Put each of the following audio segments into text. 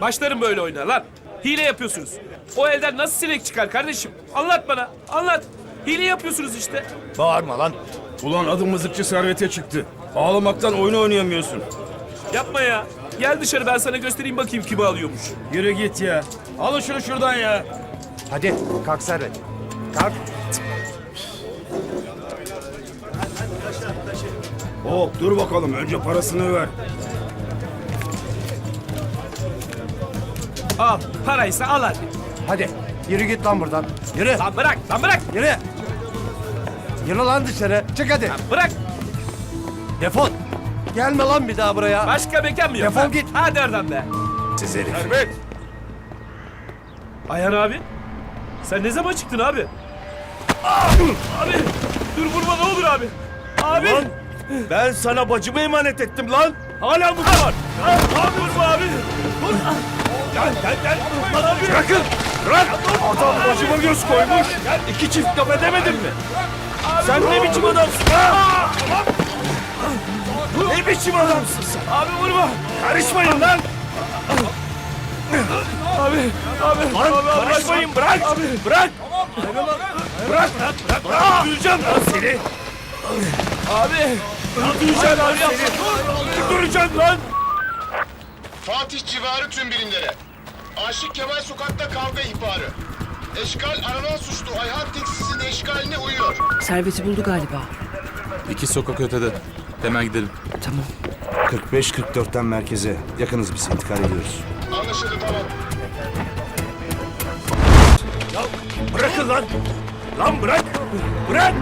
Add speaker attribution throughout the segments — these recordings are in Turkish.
Speaker 1: Başlarım böyle oyuna lan. Hile yapıyorsunuz. O elden nasıl sinek çıkar kardeşim? Anlat bana. Anlat. Hile yapıyorsunuz işte.
Speaker 2: Bağırma lan.
Speaker 3: Ulan adım mızıkçı servete çıktı. Ağlamaktan oyun oynayamıyorsun.
Speaker 1: Yapma ya. Gel dışarı ben sana göstereyim bakayım kimi alıyormuş.
Speaker 3: Yürü git ya. Alın şunu şuradan ya.
Speaker 2: Hadi kalk Servet. Kalk.
Speaker 3: Hop dur bakalım önce parasını ver.
Speaker 1: Al. Paraysa al hadi.
Speaker 2: Hadi. Yürü git lan buradan. Yürü.
Speaker 1: Lan bırak. Lan bırak.
Speaker 2: Yürü. Yürü lan dışarı. Çık hadi.
Speaker 1: Lan bırak.
Speaker 2: Defol. Gelme lan bir daha buraya.
Speaker 1: Başka mekan mı yok?
Speaker 2: Defol
Speaker 1: lan?
Speaker 2: git.
Speaker 1: Hadi oradan be.
Speaker 2: Siz herif.
Speaker 3: Servet.
Speaker 1: Ayhan abi. Sen ne zaman çıktın abi? abi. Dur vurma ne olur abi. Abi.
Speaker 3: Lan ben sana bacımı emanet ettim lan. Hala bu var.
Speaker 1: Abi vurma abi.
Speaker 3: Gel gel gel. Bırakın. Bırak. Adam bacıma göz koymuş. İki çift laf edemedin mi? Sen ne biçim adamsın ha? Ne biçim adamsın sen?
Speaker 1: Abi vurma.
Speaker 3: Karışmayın lan.
Speaker 1: Abi. Abi.
Speaker 3: Lan
Speaker 1: abi, abi,
Speaker 3: karışmayın bırak. Bırak. Bırak. Bırak. Bırak. Duyacağım lan seni.
Speaker 1: Abi.
Speaker 3: Duyacağım lan seni. Duracağım lan.
Speaker 4: Fatih civarı tüm birimlere. Aşık Kemal sokakta kavga ihbarı. Eşkal aranan suçlu Ayhan Teksiz'in eşkaline uyuyor.
Speaker 5: Serveti buldu galiba.
Speaker 6: İki sokak ötede. Hemen gidelim.
Speaker 5: Tamam.
Speaker 7: 45-44'ten merkeze. Yakınız biz intikal ediyoruz.
Speaker 4: Anlaşıldı tamam.
Speaker 3: Bırakın lan. Lan bırak. Bırak.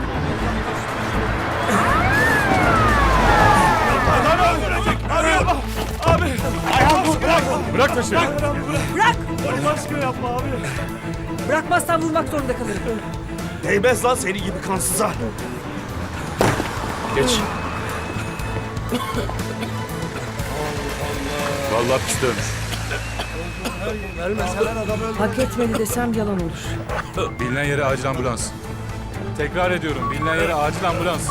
Speaker 3: Bırak. Bırak taşı.
Speaker 5: Bırak!
Speaker 1: Allah aşkına yapma abi.
Speaker 5: Bırakmazsan vurmak zorunda kalırım.
Speaker 3: Değmez lan seni gibi kansıza.
Speaker 6: Geç. Vallahi pis dövmüş.
Speaker 5: Hak etmedi desem yalan olur.
Speaker 6: Bilinen yere acil ambulans. Tekrar ediyorum. Bilinen yere acil ambulans.